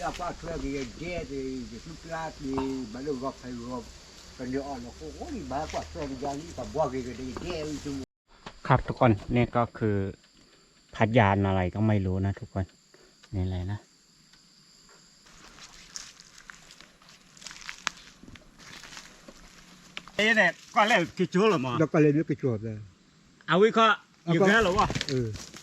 y a pas faire des guerres, des, des trucs là, des malheurs, va faire le quand il y a le coco, il va pas faire des gens, il va boire des des guerres, et tout. ครับทุกคนนี่ก็คือพัดยานอะไรก็ไม่รู้นะทุกคนนี่อะไรนะเอ้เนี่ยก็เล่กี่ชั่วหรอหมอ Donc, les mieux que tu as fait. เอาวิเคราะห์อยู่แค่หรอวะ Euh. สวั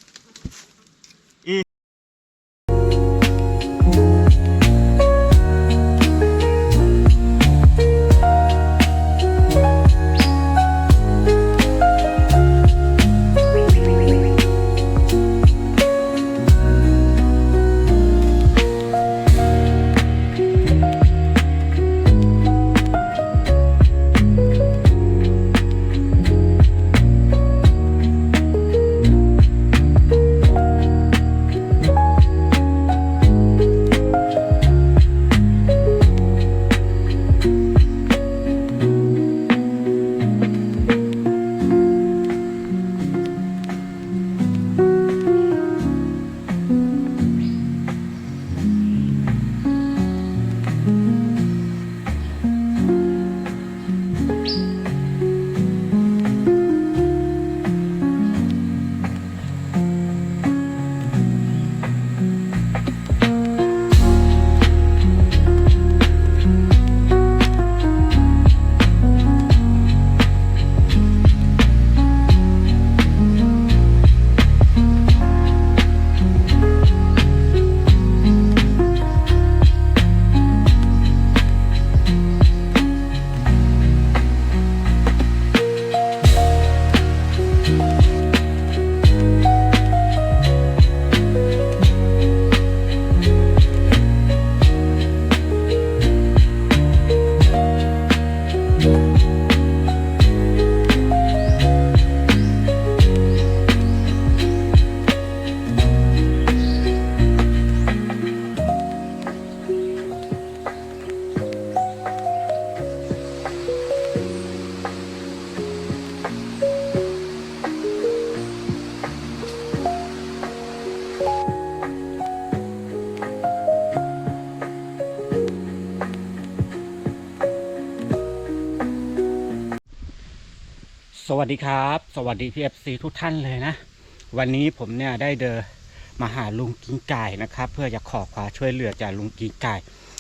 สดีครับ สวัสดีพีเอฟซีทุกท่านเลยนะ วันนี้ผมเนี่ยได้เดินมาหาลุงกิ้งไก่นะครับ เพื่อจะขอความช่วยเหลือจากลุงกิ้งไก่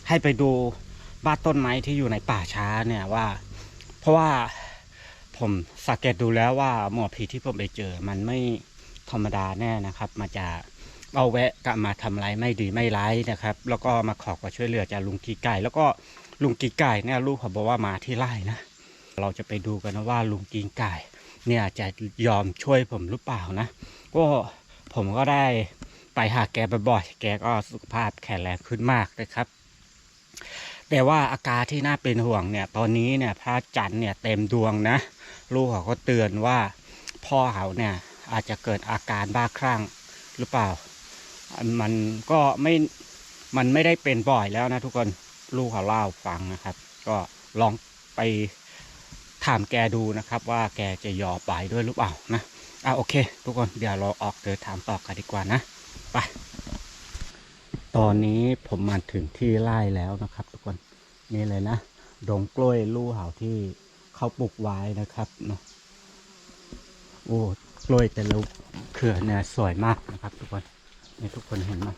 ให้ไปดูบ้านต้นไม้ที่อยู่ในป่าช้าเนี่ยว่า เพราะว่าผมสังเกตดูแล้วว่าหมอผีที่ผมไปเจอ มันไม่ธรรมดาแน่นะครับ มาจะเอาแวะกลับมาทำอะไรไม่ดีไม่ร้ายนะครับ แล้วก็มาขอความช่วยเหลือจากลุงกิ้งไก่ แล้วก็ลุงกิ้งไก่เนี่ยลูกเขาบอกว่ามาที่ไร่นะเราจะไปดูกันนะว่าลุงกิงไก่ เนี่ยจะยอมช่วยผมหรือเปล่านะ ก็ผมก็ได้ไปหาแกบ่อยๆแกก็สุขภาพแข็งแรงขึ้นมากนะครับแต่ว่าอาการที่น่าเป็นห่วงเนี่ยตอนนี้เนี่ยพระจันทร์เนี่ยเต็มดวงนะ ลูกเขาก็เตือนว่าพ่อเขาเนี่ยอาจจะเกิดอาการบ้าคลั่งหรือเปล่า มันก็ไม่ มันไม่ได้เป็นบ่อยแล้วนะทุกคนลูกเขาเล่าฟังนะครับ ก็ลองไป ถามแกดูนะครับว่าแกจะยอมไปด้วยหรือเปล่านะอะโอเค ทุกคนเดี๋ยวเราออกเดินทางต่อกันดีกว่านะไปตอนนี้ผมมาถึงที่ไร่แล้วนะครับ ทุกคนนี่เลยนะดงกล้วยลู่เห่าที่เขาปลูกไว้นะครับเนาะโอ้กล้วยแต่ละเครือเนี่ยสวยมากนะครับ ทุกคนนี่ทุกคนเห็นไหม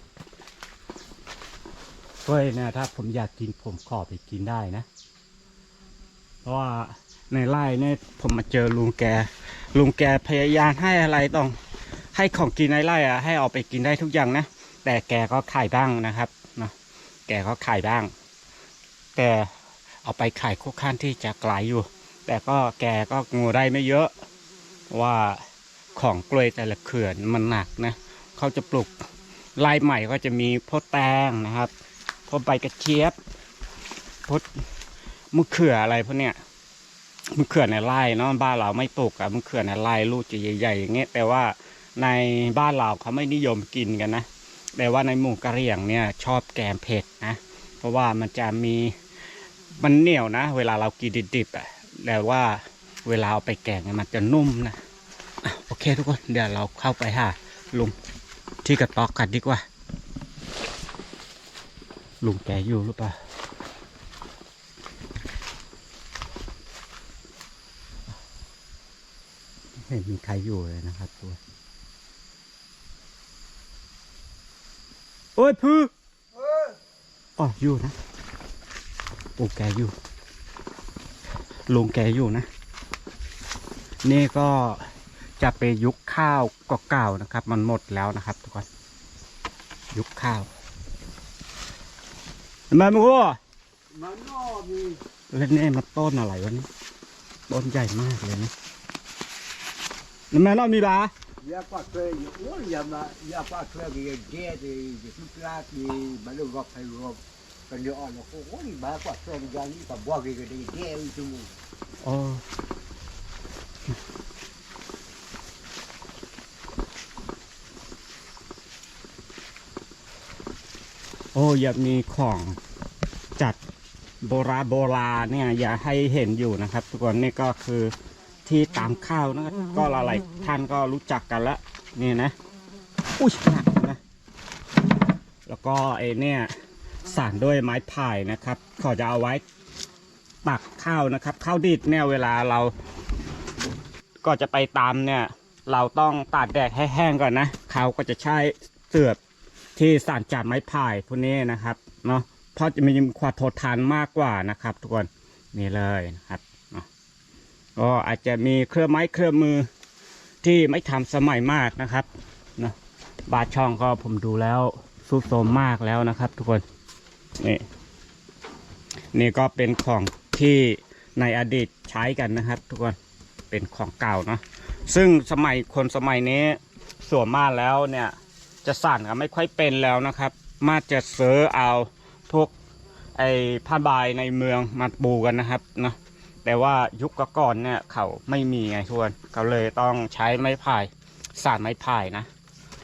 กล้วยเนี่ยถ้าผมอยากกินผมขอไปกินได้นะ เพราะว่า ในไร่เนี่ยผมมาเจอลุงแก ลุงแกพยายามให้อะไรต้องให้ของกินในไร่อะให้เอาไปกินได้ทุกอย่างนะ แต่แกก็ขายบ้างนะครับเนาะแกก็ขายบ้าง แต่เอาไปขายคุกขั้นที่จะไกลอยู่ แต่ก็แกก็งูได้ไม่เยอะว่าของกล้วยแต่ละเขื่อนมันหนักนะเขาจะปลูกไร่ใหม่ก็จะมีพวกแตงนะครับพวกใบกระเจี๊ยบพวกมะเขืออะไรพวกเนี้ย มะเขือในไร่เนาะบ้านเราไม่ปลูกอะมะเขือในไร่ลูกจะใหญ่ๆอย่างเงี้ยแต่ว่าในบ้านเราเขาไม่นิยมกินกันนะแต่ว่าในหมู่กะเหรี่ยงเนี่ยชอบแกงเผ็ดนะเพราะว่ามันจะมีมันเหนียวนะ เวลาเรากินดิบๆอะแต่ว่าเวลาเอาไปแกงเนี่ยมันจะนุ่มนะอะโอเคทุกคนเดี๋ยวเราเข้าไปหาลุงที่กระต๊อกกันดีกว่าลุงแกอยู่หรือเปล่าไม่ เห็นมีใครอยู่เลยนะครับตัว โอ้ยพื้ออ๋ออยู่นะ โอ้แกอยู่ลุงแกอยู่นะ นี่ก็จะไปยุคข้าวเก่าๆนะครับ มันหมดแล้วนะครับทุกคนยุคข้าวมามึงว่ามันนอมีเล่นนี่มันต้นอะไรวะนี่ต้นใหญ่มากเลยนะ น้ำมันเรามีบายาปากเลยโอ้ยยามายาปากเลยก็เจ๊ที่สุดละที่มันรบให้รบกันเดี๋ยวอ่อนโอ้ยบ้ากว่าเพื่อนกันนี่กับบัวก็ได้เจ๊อยู่ตรงนี้อ๋อโอ้อยากมีของจัดโบราณโบราณเนี่ย อย่าให้เห็นอยู่นะครับ ทุกคนนี่ก็คือ ที่ตามข้าวนะครับก็หลายๆท่านก็รู้จักกันแล้วนี่นะอุ้ยหนักนะแล้วก็ไอ้เนี่ยสานด้วยไม้ไผ่นะครับเขาจะเอาไว้ตักข้าวนะครับข้าวดิดเนี่ยเวลาเราก็จะไปตามเนี่ย เราต้องตากแดดให้แห้งก่อนนะเขาก็จะใช้เสือบที่สานจากไม้ไผ่พวกนี้นะครับเนาะเพราะจะมีความทนทานมากกว่านะครับ ทุกคนนี่เลยนะครับเนาะ ก็อาจจะมีเครื่องไม้เครื่องมือที่ไม่ทำสมัยมากนะครับนะบาทช่องก็ผมดูแล้วสุดโทมมากแล้วนะครับ ทุกคนนี่นี่ก็เป็นของที่ในอดีตใช้กันนะครับ ทุกคนเป็นของเก่าเนาะซึ่งสมัยคนสมัยนี้สวมมาแล้วเนี่ยจะสั่นก็ไม่ค่อยเป็นแล้วนะครับ มาจะเสือเอาพวกไอ้ผ้าใบในเมืองมาปูกันนะครับเนาะ แต่ว่ายุคก่อนเนี่ยเขาไม่มีไงทุกคนเขาเลยต้องใช้ไม้พายสานไม้พายนะ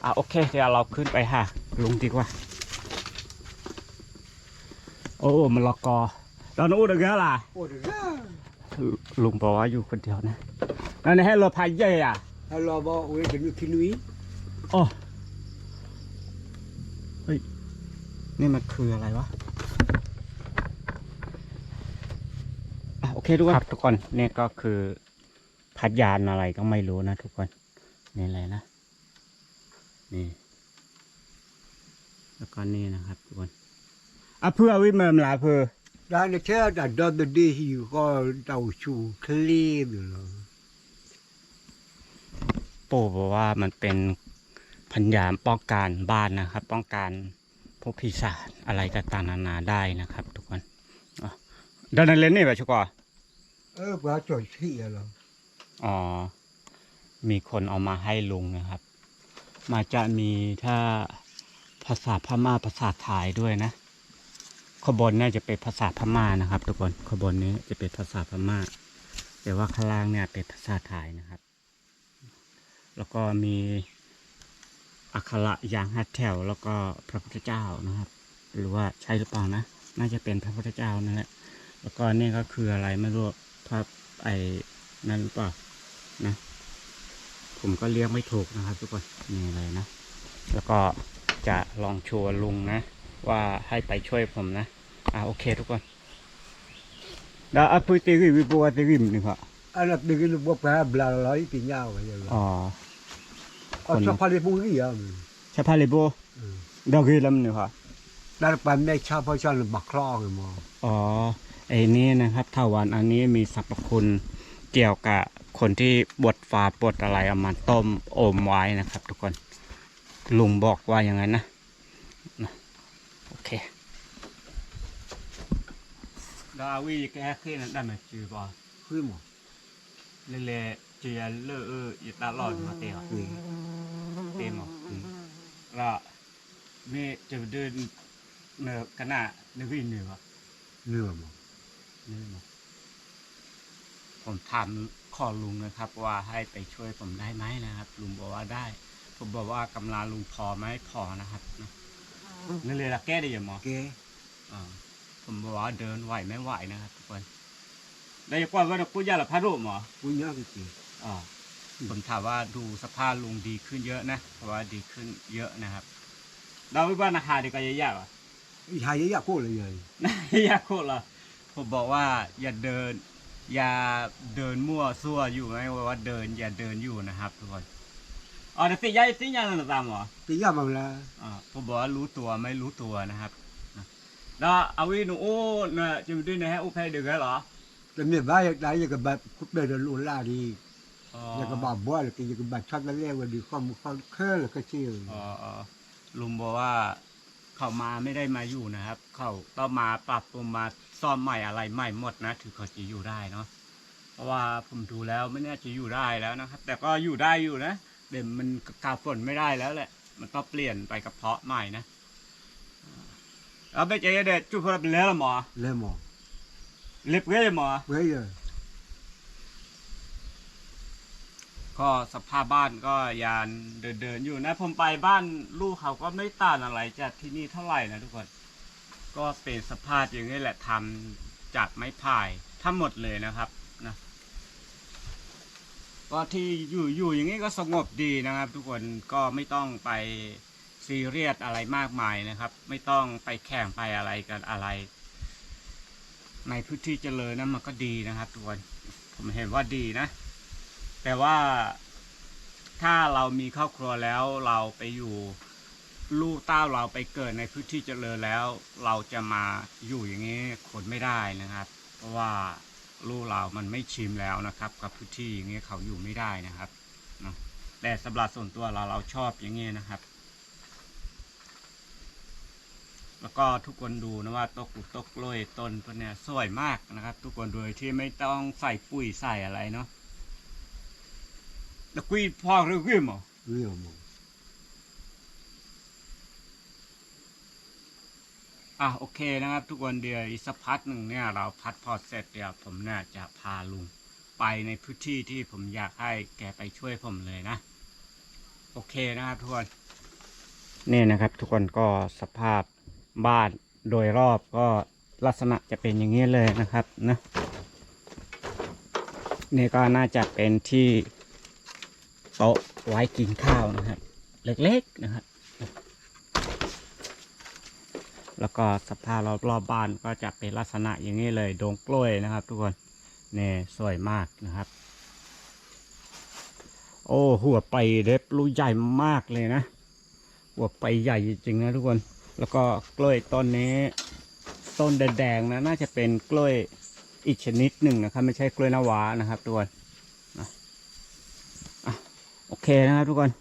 อะโอเคเดี๋ยวเราขึ้นไปหาลุงดีกว่า โอ้มะละกอเรานู้นเด็กล่ะโอ้ยลุงบอกว่าอยู่คนเดียวนะนั่นให้เราพายเย่อะฮัลโหลบอกโอ้ยจะมีคินุยโอ้เฮ้ยนี่มันคืออะไรวะอะโอ เคทุกคนครับทุกคนนี่ก็คือพัดยานอะไรก็ไม่รู้นะทุกคนนี่อะไรนะนี่แล้วก็นี่นะครับทุกคนอะเพื่อวิเมิมลาเพื่อด้านเชื่อแต่ดอนเดดีฮิวก็เต่าชูคลีบอยู่เลยปู่บอกว่ามันเป็นพันยามป้องกันบ้านนะครับ ป้องกันพวกปีศาจอะไรต่างๆนานาได้นะครับ ทุกคนอะเดินเล่นนี่แบบชุกอ เออว่าจ่อยที่อะไรอ๋อ มีคนเอามาให้ลุงนะครับ มาจะมีถ้าภาษาพม่าภาษาไทยด้วยนะ ขบวนนี่ยจะเป็นภาษาพม่านะครับ ทุกคนขบวนนี้จะเป็นภาษาพม่า แต่ว่าข้างล่างเนี่ยเป็นภาษาไทยนะครับ แล้วก็มีอักขระยางหัดแถว แล้วก็พระพุทธเจ้านะครับ หรือว่าใช่หรือเปล่านะ น่าจะเป็นพระพุทธเจ้านั่นแหละ แล้วก็นี่ก็คืออะไรไม่รู้ พระไอ้นั่นหรือเปล่านะ ผมก็เรียกไม่ถูกนะครับทุกคนนี่เลยนะ แล้วก็จะลองชวนลุงนะ ว่าให้ไปช่วยผมนะ อ่าโอเคทุกคนดาอัพุติริวิบัวติริมนี่ครับอันนั้นเป็นลูกบัวแปรบลาลอยปีนยาวไปเลยอ๋ออ๋อชอบพาริบุรีอะใช่พาเลโบดอกเกลัมนี่ครับนั่นเป็นไม่ชอบเพราะชอบบักคลองเลยมั้งอ๋อ ไอ้นี่นะครับถาวันอันนี้มีสรรพคุณเกี่ยวกับคนที่บดฝาบดอะไรเอามาต้มอมไว้นะครับ ทุกคนลุงบอกว่าอย่างนั้นนะนะโอเคดาวีแกขึ้นได้ไหมจือป่ะคือมั้งเละๆจือเลอะเอออีตลอดมาเตียวคือเต็มหรอแล้วนี่จะเดินเนื้อกันหน้าเนื้อวิ่งเนื้อเนื้อมั้ง นี่เนอะผมถามขอลุงนะครับ ว่าให้ไปช่วยผมได้ไหมนะครับ ลุงบอกว่าได้ ผมบอกว่ากำลังลุงพอไหมพอนะครับนะนั่นเลยละแก้ได้ยังหมอแกอ่าผมบอกว่าเดินไหวไม่ไหวนะครับทุกคนได้กว่าว่ากูยาละพารุหมอปุญญากิจอ่าผมถามว่าดูสภาพลุงดีขึ้นเยอะนะเพราะว่าดีขึ้นเยอะนะครับเราไม่ว่านาคาดีกว่าเยอะๆอะอีไทยอยากพูดเลยเลยอยากโคตรละ ผมบอกว่าอย่าเดิน อย่าเดินมั่วซั่วอยู่ไหมว่าเดิน อย่าเดินอยู่นะครับทุกคนอ๋อแต่สิยายสิยายนั่นตามเหรอตียามังละอ่าผมบอกว่ารู้ตัวไม่รู้ตัวนะครับนะแล้วเอาวิหนูโอ้เนี่ยจะมาด้วยนะฮะอุเพยเดือดเหรอแต่เนี่ยบ้าอยากได้อยากแบบคุบเดินลูล่าดีอ๋ออยากบ้าบัวเลยอยากแบบช็อตแล้วเรียกว่าดีความความเคลื่อนก็ชื่ออ๋ออ๋อลุงบอกว่าเขามาไม่ได้มาอยู่นะครับ เขาต้องมาปรับปรุงมา ซ่อมใหม่อะไรใหม่หมดนะถึงเขาจะอยู่ได้เนาะเพราะว่าผมดูแล้วไม่น่าจะอยู่ได้แล้วนะครับ แต่ก็อยู่ได้อยู่นะเดี๋ยวมันกาฝนไม่ได้แล้วแหละ มันต้องเปลี่ยนไปกระเพาะใหม่นะเอาไปเจเด็ดจุดพลับเลี้ยหมอเลยหมอเล็บเว้ยหมอเว้ยเลยก็สภาพบ้านก็ยานเดินเดินๆอยู่นะผมไปบ้านลูกเขาก็ไม่ต่างอะไรจากที่นี่เท่าไหร่นะทุกคน ก็เป็นสภาพอย่างนี้แหละทำจากไม้ไผ่ทั้งหมดเลยนะครับนะก็ที่อยู่อยู่อย่างนี้ก็สงบดีนะครับ ทุกคนก็ไม่ต้องไปซีเรียสอะไรมากมายนะครับ ไม่ต้องไปแข่งไปอะไรกันอะไร ในพื้นที่เจริญนะมันก็ดีนะครับ ทุกคนผมเห็นว่าดีนะ แต่ว่าถ้าเรามีครอบครัวแล้วเราไปอยู่ ลูกเต้าเราไปเกิดในพื้นที่เจริญแล้ว เราจะมาอยู่อย่างนี้คนไม่ได้นะครับ เพราะว่าลูกเรามันไม่ชิมแล้วนะครับ กับพื้นที่อย่างนี้เขาอยู่ไม่ได้นะครับแต่สำหรับส่วนตัวเราเราชอบอย่างนี้นะครับ แล้วก็ทุกคนดูนะว่าตกลูกตกกล้วยต้นพวกเนี้ยสวยมากนะครับ ทุกคนโดยที่ไม่ต้องใส่ปุ๋ยใส่อะไรเนาะแล้วกุยพอหรือกุยหมอเรื่องหม อะโอเคนะครับ ทุกคนเดียวอีกสักพักหนึ่งเนี่ยเราพัดพอเสร็จเดี๋ยวผมเนี่ยจะพาลุงไปในพื้นที่ที่ผมอยากให้แกไปช่วยผมเลยนะ โอเคนะครับทุกคนนี่นะครับ ทุกคนก็สภาพบ้านโดยรอบก็ลักษณะจะเป็นอย่างนี้เลยนะครับนะนี่ก็น่าจะเป็นที่โต๊ะไว้กินข้าวนะครับ เล็กๆนะครับ แล้วก็สภาพรอบๆบบ้านก็จะเป็นลักษณะอย่างนี้เลยดงกล้วยนะครับ ทุกคนเนี่ยสวยมากนะครับ โอ้หัวไปเล็บลูกใหญ่มากเลยนะ หัวไปใหญ่จริงๆนะทุกคน แล้วก็กล้วยต้นนี้ ต้นแดงๆนะน่าจะเป็นกล้วยอีกชนิดหนึ่งนะครับ ไม่ใช่กล้วยน้ำว้านะครับทุกคนโอเคนะครับทุกคน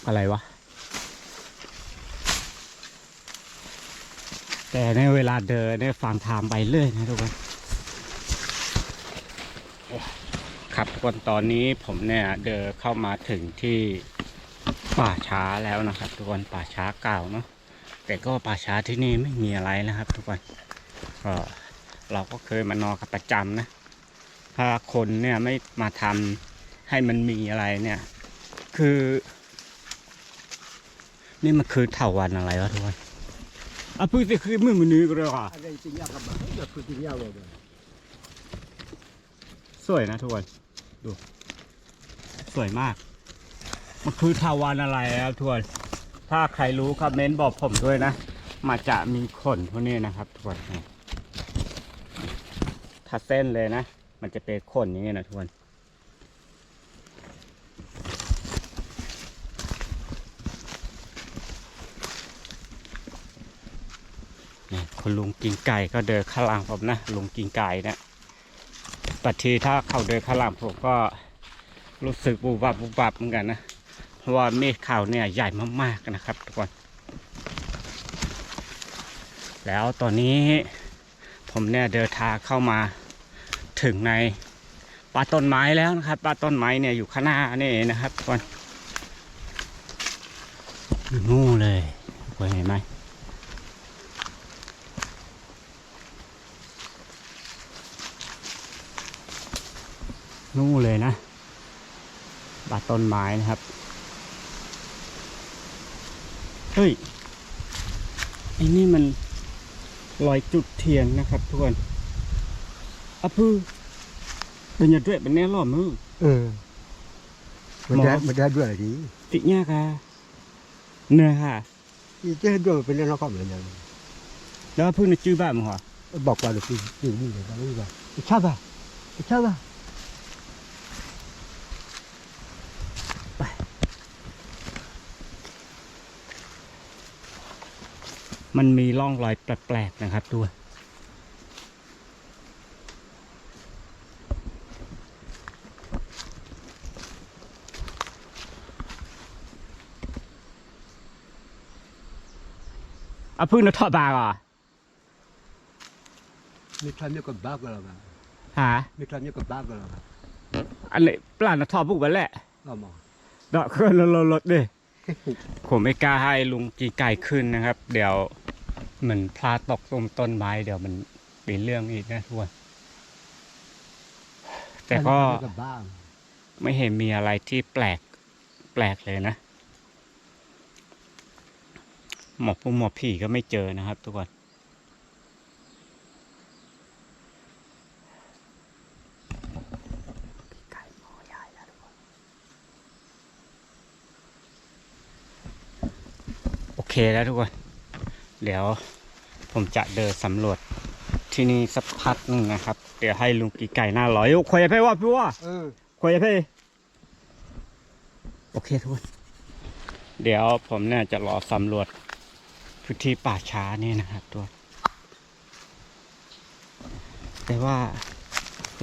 กอะไรวะ แต่ในเวลาเดินเนี่ยฟังทางไปเรื่อยนะทุกคนครับทุกคนตอนนี้ผมเนี่ยเดินเข้ามาถึงที่ป่าช้าแล้วนะครับ ทุกคนป่าช้าเก่าเนาะแต่ก็ป่าช้าที่นี่ไม่มีอะไรนะครับ ทุกคนก็เราก็เคยมานอนกันประจำนะ ถ้าคนเนี่ยไม่มาทำให้มันมีอะไรเนี่ย คือ นี่มันคือเถาวันอะไรวะทุกคน อะพึ่งสิคือมือมันนี้ก็เลยอะอะไรตียากับแบบอยากพูดตียาเลยสวยนะทุกคนดู สวยมาก มันคือเถาวันอะไรครับทุกคนถ้าใครรู้คอมเมนต์บอกผมด้วยนะมาจะมีขนพวกนี้นะครับทุกคนถ้าเส้นเลยนะ มันจะเป็นขนอย่างนี้นะทุกคน นี่ คุณลุงกินไก่ก็เดินข้างหลังผมนะลุงกินไก่นะปัจทีถ้าเขาเดินข้างหลังผมก็รู้สึกบูบับบูบับเหมือนกันนะเพราะว่าเมฆเขาเนี่ยใหญ่มากๆนะครับทุกคน แล้วตอนนี้ผมเนี่ยเดินทางเข้ามาถึงในป่าต้นไม้แล้วนะครับป่าต้นไม้เนี่ยอยู่ข้างหน้านี่นะครับทุกคนอยู่นู่นเลยเห็นไหม นู่นเลยนะบาดต้นไม้นะครับ เฮ้ยไอ้นี่มันรอยจุดเทียนนะครับทุกคนอะพือเป็นอยางด้วยเป็นแน่หล่อมือเออมันได้มันได้ด้วยดีติเนี่ยค่ะเนื้อค่ะอีเจ้าด้วยเป็นเรื่องของมันยังแล้วพึ่งในจื้อบ้านมึงเหรอบอกว่าลูกพี่อยู่นี่เลยนะนี่ว่าชอบป่ะชอบป่ะ มันมีร่องรอยแปลกๆนะครับด้วยอะพึ่งนะทอดบากเหรอมีทำเนี่ยก็บ้ากันแล้วมั้งฮะมีทำเนี่ยก็บ้ากันแล้วมั้งอันนี้ปลานะทอดบุกไปแหละเอามาดอกเคลื่อนรถรถดิผมไม่กล้าให้ลุงกีไก่ขึ้นนะครับ เดี๋ยวเห มือนพลาดตกต้นต้นไม้เดี๋ยวมันเป็นเรื่องอีกนะทุกคนแต่ก็ไม่เห็นมีอะไรที่แปลกแปลกเลยนะ หมอผู้หมอผีก็ไม่เจอนะครับ ทุกคนโอเคแล้วทุกคน เดี๋ยวผมจะเดินสำรวจที่นี่สักพักหนึ่งนะครับ เดี๋ยวให้ลุงกีไก่หน้าร้อยโอ้คุยไปว่าพี่ว่าเออคุยกับพี่โอเคทุกคนเดี๋ยวผมเนี่ยจะรอสำรวจพื้นที่ป่าช้านี่นะครับตัว แต่ว่า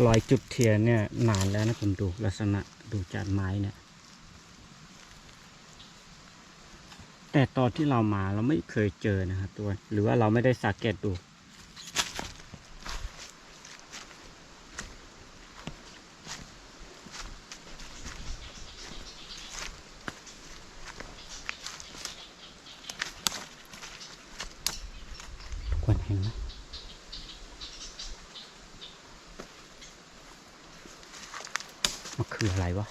รอยจุดเทียนเนี่ยนานแล้วนะผมดูลักษณะดูจากไม้เนี่ย แต่ตอนที่เรามาเราไม่เคยเจอนะครับตัว หรือว่าเราไม่ได้สังเกตดู ทุกคนเห็นไหมมันคืออะไรวะ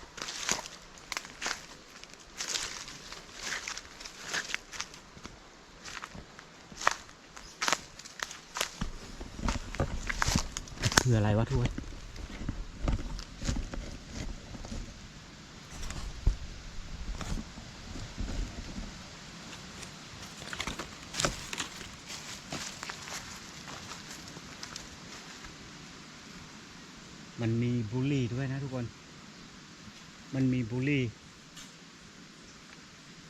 คืออะไรวะทุกคนมันมีบุหรี่ด้วยนะทุกคน มันมีบุหรี่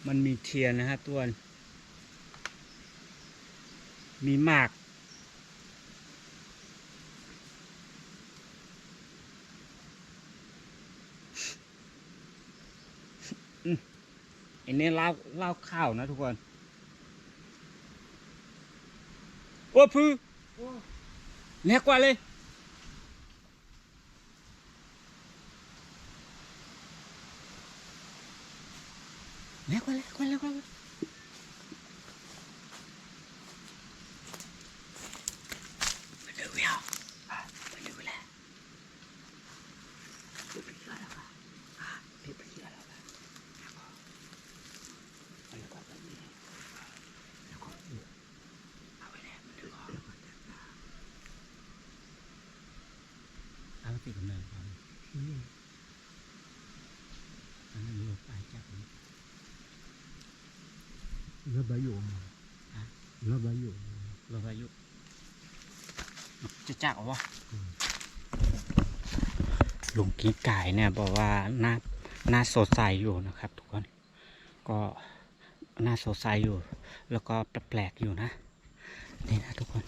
มันมีเทียนนะครับทุกคนมีหมาก อันนี้เล่าเล่าข้าวนะทุกคนโอ้พือแน่กว่าเลย แน่กว่าเลยกว่าเลยกว่าเลยมาดูยาวมาดูแลดูไปเยอะแล้วค่ะดูไปเยอะแล้วค่ะ แล้วก็แบบนี้แล้วก็เอาไปแล้วมันถึงออกเอาไปติดกับแมวครับอันนั้นลบไปจากนี้ แล้วใบอยู่แล้วใบอยู่ ลบอายุ จักวะลุงกี้ไก่เนี่ยบอกว่าหน้าหน้าสดใสอยู่นะครับ ทุกคนก็หน้าสดใสอยู่ แล้วก็แปลกๆอยู่นะนี่นะทุกคน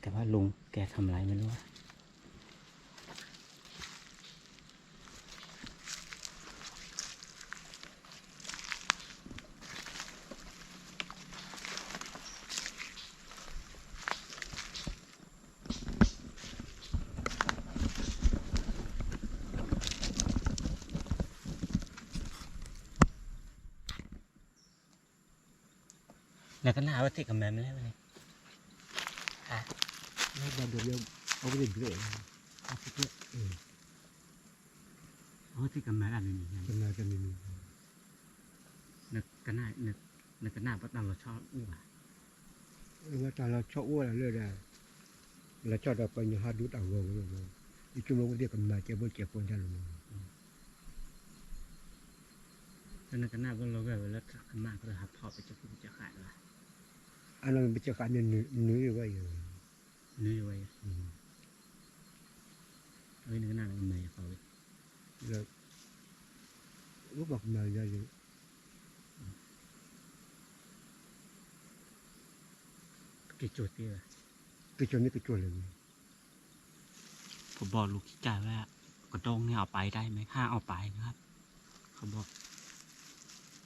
แต่ว่าลุงแกทำอะไรไม่รู้อะแล้วก็หน้าว่าติดกับแม่ไม่ได้เลยแล้วใบเดียวเอาไปเรื่อยเอาไปเรื่อยเออราะที่กันมาอะไรนี่ไงเป็นอะไรกันนี่นึกกันหน้านึกนึกกันหน้าเพราะตอนเราชอบอู้อะว่าตอนเราชอบอ้วนเรื่อยได้เราชอบเราไปยังหาดูต่างวงเลยอีกชั่วโมงเดียวกันมาเจ็บปวดเจ็บปวดจังเลยแล้วนึกกันหน้าว่าเราแบบแล้วกันมากเลยครับพอไปจะพูดจะขายละอันนั้นเป็นจักรเนี่ย นื้อนื้อไว้อยู่นี่ไว้เอ้ยนึกกันหน้ามันไม่เขาเลยแล้วรู้บอกมาเยอะกี่จุดที่ละ cái chỗ này cái chỗ này ผมบอกลูกขี้จ่ายว่ากระดงเนี่ยเอาไปได้ไหมห้าเอาไปนะครับ เขาบอก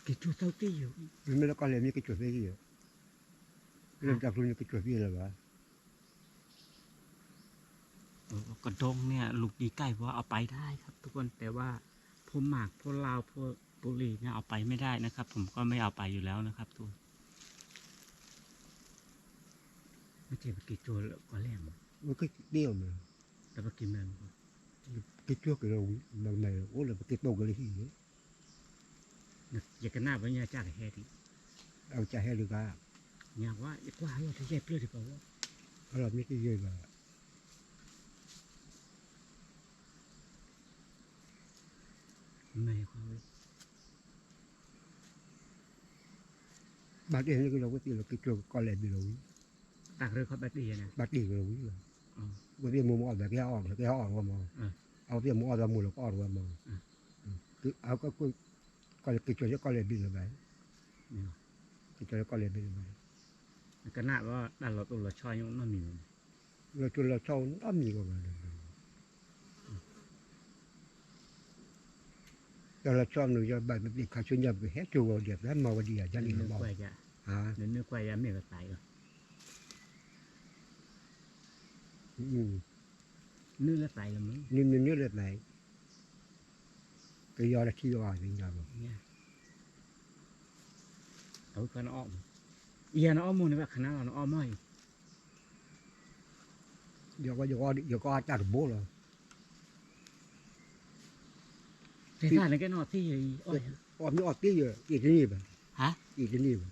กี่จุดเท่าที่อยู่ mình mới nó con lên như cái chỗ này gì lên จาก luôn như cái chỗ này là bà เออกระดงเนี่ย ลูกดีไก่ว่าเอาไปได้ครับ ทุกคนแต่ว่าพวกหมากพวกลาวพวกบุหรี่เนี่ยเอาไปไม่ได้นะครับ ผมก็ไม่เอาไปอยู่แล้วนะครับทุกคนไม่เจ็บกี่ตัวแล้วก็แรงหมด nó cái đeo mà แต่ว่ากินมัน cái trước cái đầu mà này ố là cái đầu cái gì ấy อยากกันหน้าไว้เนี่ยจ้าแค่ดี ao chả hay được cả อยากว่าอยากว่าให้ว่าจะแยก nhà quá quá rồi thì dẹp luôn thì bảo nó làm những cái gì mà? mày quá đấy. bắt đi cái đâu có tiền là cái trường con lẻ bị lối bạc rồi không bạc đi nè. Bắt đi bị lối rồi cái việc mua mỏ về cái họ cái họ mà mà áo việc mua ra mua là ờ. ừ. có rồi mà cứ áo có coi cái trường cho con lẻ bị rồi đấy cái trường cho con lẻ bị rồi vậy อยากกันหน้าว่าด้านเราตัวเราชอยยังไม่มีมัน là chỗ là sau nó mì qua mà rồi là cho người cho bạn bị khai chuyên nhập hết chỗ vào đẹp lắm màu đi ở gia เนื้ đình อ màu กล้วยจะ à เนื้อเนื้อกล้วยจะไม่กระต่าย เหรอ ừ. เนื้อกระต่ายละมั้ง nhưng nhưng nhớ đợt này cái do là khi vào thì nhờ vào เนี่ยเอาก็นอ้อมเอียนอ้อมมูนี่ว่าคณะเราอ้อมไม่ giờ có giờ có giờ có chả được bố rồi แต่ถ้าในแกนอที่อ้อย ôm nó tí giờ gì cái gì mà ฮะ gì cái gì mà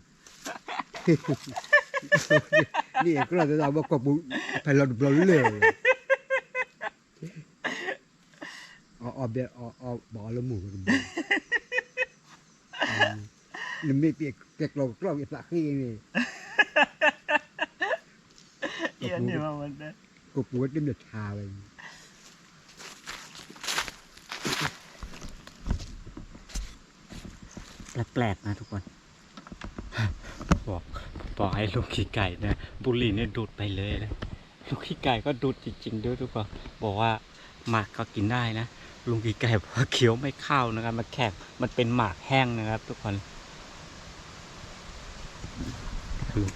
đi cái là tao bao cọc bụng phải là được lớn lên ờ ờ biết ờ ờ bỏ lắm mù rồi nhưng mà biết cái lồng lồng cái lạc khi này เอียนเนี่ยมัน cục búa đến được hà rồi แปลกๆนะทุกคนบอกบอกให้ลูกขี้ไก่เนี่ยบุหรี่เนี่ยดูดไปเลยนะลูกขี้ไก่ก็ดูดจริงๆด้วยทุกคนบอกว่าหมากก็กินได้นะลุงขี้ไก่บอกว่าเคี้ยวไม่เข้านะครับมันแข็งมันเป็นหมากแห้งนะครับ ทุกคน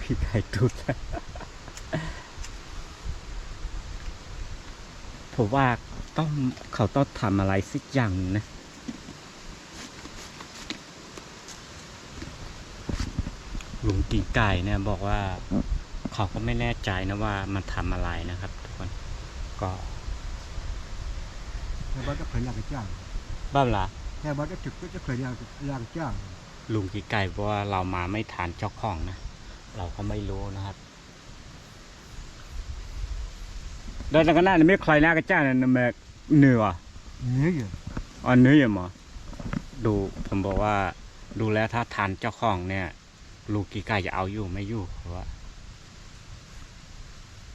ลูกขี้ไก่ดูดผมว่าต้องเขาต้องทำอะไรสักอย่างหนึ่งนะลุงกิ่งไก่เนี่ยบอกว่าเขาก็ไม่แน่ใจนะว่ามันทำอะไรนะครับ ทุกคนก็ theo bác đã phải làm cái chàng บ้าละ theo bác đã thực đã phải làm làm cái chàng ลุงกิ่งไก่บอกว่าเรามาไม่ทานเจ้าของนะ เราก็ไม่รู้นะครับเดินกันหน้านี่ไม่ใครหน้ากระจ้าเนี่ยแม่เหนื่อย nhớ gì อ๋อเหนื่อยมั้ดูผมบอกว่า ดูแล้วถ้าทานเจ้าของเนี่ยลุงกิ่งไก่จะเอาอยู่ไม่อยู่เพราะว่า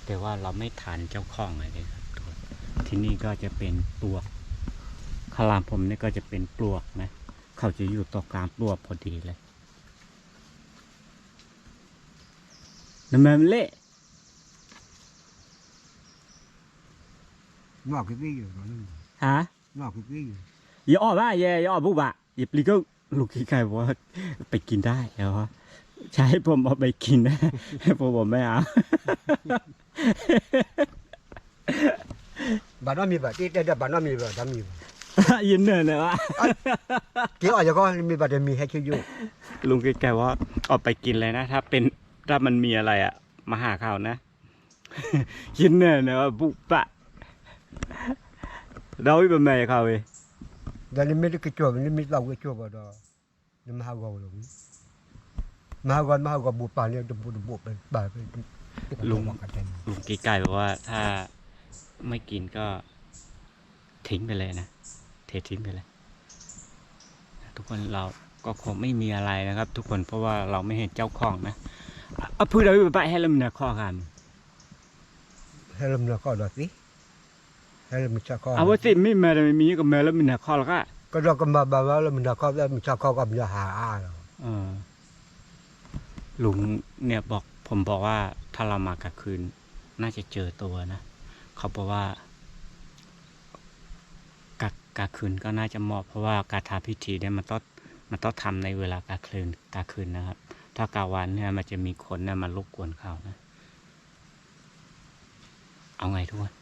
แต่ว่าเราไม่ทานเจ้าของอะไรเลยครับทุกคนที่นี่ก็จะเป็นปลวกขาวหลามผมนี่ก็จะเป็นปลวกนะ เขาจะอยู่ตรงกลางปลวกพอดีเลย น้ำมันเละ ngỏ cái gì rồi nó ฮะ ngỏ cái gì อย่าอ้อบ้าแย่อย่าอ้อบุบะอย่าปลีก็ลูกขี้ไก่บอกว่าไปกินได้แล้วใช่ผมเอาไปกินนะผมบอกไม่เอา bà nó mì bà đi đây là bà nó mì bà đã mì bà ยินเนอร์เลยวะ cái ở cho con mì bà để mì hay chưa vô ลุงแกว่าเอาไปกินเลยนะถ้าเป็น ถ้ามันมีอะไรอะมาหาเขานะยินเนอร์เนี่ยว่าบุปะเราอีกเป็นแม่เขาเว้ย Dan ni milik kecoh, ni milik lau kecoh pada. Ni maha gau lu. Maha gau maha gau bupa ni debu debu ไปไปไปลุงกันลุงกีไก่บอกว่าถ้าไม่กินก็ทิ้งไปเลยนะ เททิ้งไปเลย ทุกคนเราก็คงไม่มีอะไรนะครับ ทุกคนเพราะว่าเราไม่เห็นเจ้าของนะเอาพูดเอาไปให้เรามีข้อกัน Helm nak kau dah si. Helm cak kau. เอาว่าสิไม่มาเลยมีก็มาแล้วมีข้อแล้วก็ Kau dah kembang bawa lu nak kau dah cak kau kau punya ha. เออลุงเนี่ยบอกผมบอกว่าถ้าเรามากลางคืน น่าจะเจอตัวนะเขาบอกว่ากลางกลางคืนก็น่าจะเหมาะเพราะว่าการทำพิธีเนี่ยมันต้องมันต้องทำในเวลากลางคืนกลางคืนนะครับ ถ้ากลางวันเนี่ยมันจะมีคนเนี่ยมารบกวนเขานะ เอาไงทุกคน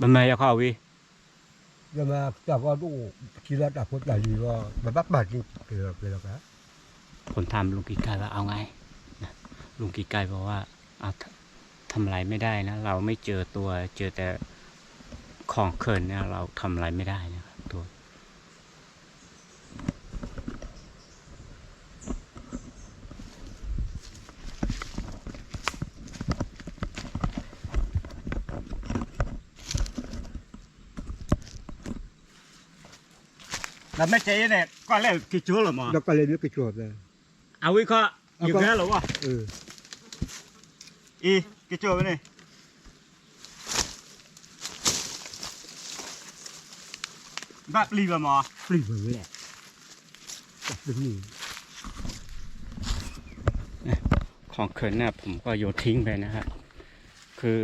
บันไม่จะเข้าวิ Dia mah cak kau tu kira tak pun lagi kau. Babak bagi kira kira kan. ผมถามลุงกีไก่ว่าเอาไงนะลุงกีไก่บอกว่าเอาททำอะไรไม่ได้นะ เราไม่เจอตัวเจอแต่ของเขินเนี่ยเราทำอะไรไม่ได้นะครับตัว แล้วไม่เจ๊เนี่ยก็เล่นกี่ชั่วหรอหมอ Dah kali ni kecoh dah. เอาวิเคราะห์อยู่แค่หรอวะ Eh. อีกี่ชั่วไปนี่แบบรีบอะหมอ Free boleh. Tak demi. ของเขินเนี่ยผมก็โยนทิ้งไปนะครับคือ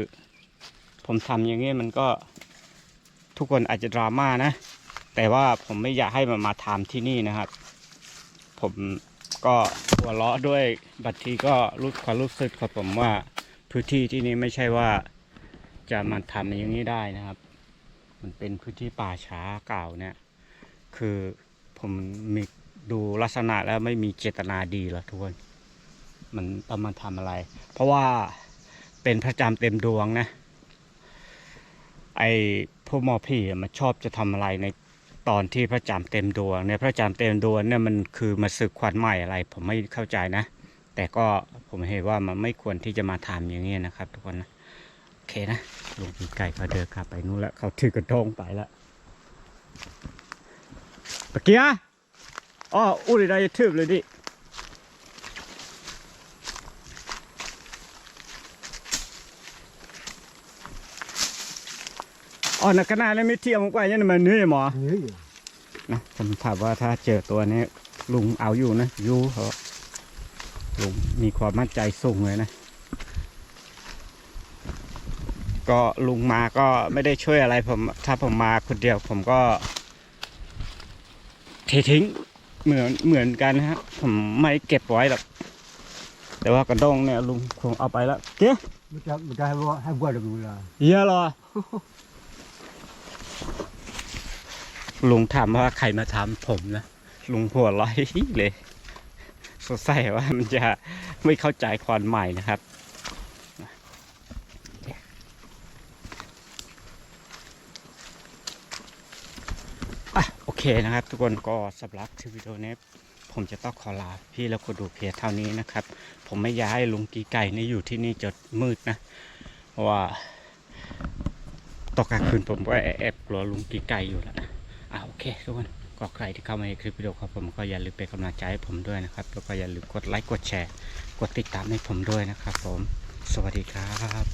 ผมทำอย่างเงี้ยมันก็ทุกคนอาจจะดราม่านะ แต่ว่าผมไม่อยากให้มันมาทำที่นี่นะครับ ผมก็หัวเราะด้วยบัดทีก็รู้ความรู้สึกของผมว่าพื้นที่ที่นี่ไม่ใช่ว่าจะมาทำอย่างนี้ได้นะครับ มันเป็นพื้นที่ป่าช้าเก่าเนี่ย คือผมมีดูลักษณะแล้วไม่มีเจตนาดีหรอกทุกคนมันต้องมาทำอะไร เพราะว่าเป็นพระจำเต็มดวงนะ ไอ้พวกหมอผีมันชอบจะทำอะไรใน ตอนที่พระจำเต็มดวงเนี่ยพระจำเต็มดวงเนี่ยมันคือมาสึกควันใหม่อะไร ผมไม่เข้าใจนะ แต่ก็ผมเห็นว่ามันไม่ควรที่จะมาทำอย่างนี้นะครับ ทุกคนนะโอเคนะลุงปีไก่เขาเดินกลับไปนู่นแล้วเขาถือกระทงไปแล้วตะเกียอ๋ออุ้ยได้ทืบเลยดิ อ๋อนักขนาดนี้ไม่เที่ยวมากกว่ายังมันเหนื่อยหมอ Ni. นะผมถามว่าถ้าเจอตัวนี้ลุงเอาอยู่นะอยู่เหรอลุงมีความมั่นใจสูงเลยนะ ก็ลุงมาก็ไม่ได้ช่วยอะไรผมถ้าผมมาคนเดียวผมก็ เททิ้งเหมือนเหมือนกันนะครับผมไม่เก็บไว้หรอกแต่ว่ากระด้งเนี่ยลุงคงเอาไปแล้วเก๊ะ Macam macam hai buat hai buat dulu lah. เยอะเหรอ ลุงถามว่าใครมาทำผมนะ ลุงหัวร้อยเลยสงสัยว่ามันจะไม่เข้าใจความใหม่นะครับอะโอเคนะครับ ทุกคนก็สำหรับที่วิดีโอนี้ผมจะต้องขอลาพี่แล้วคนดูเพียเท่านี้นะครับ ผมไม่อยากให้ลุงกีไก่นี่อยู่ที่นี่จนมืดนะ เพราะว่า ตอกลางคืนผมก็แอบกลัวลุงกีไก่อยู่ละอ่าโอเคทุกคนก็ใครที่เข้ามาในคลิปวิดีโอของผมก็อย่าลืมเป็นกำลังใจให้ผมด้วยนะครับ แล้วก็อย่าลืมกดไลค์กดแชร์ กดติดตามให้ผมด้วยนะครับผม สวัสดีครับ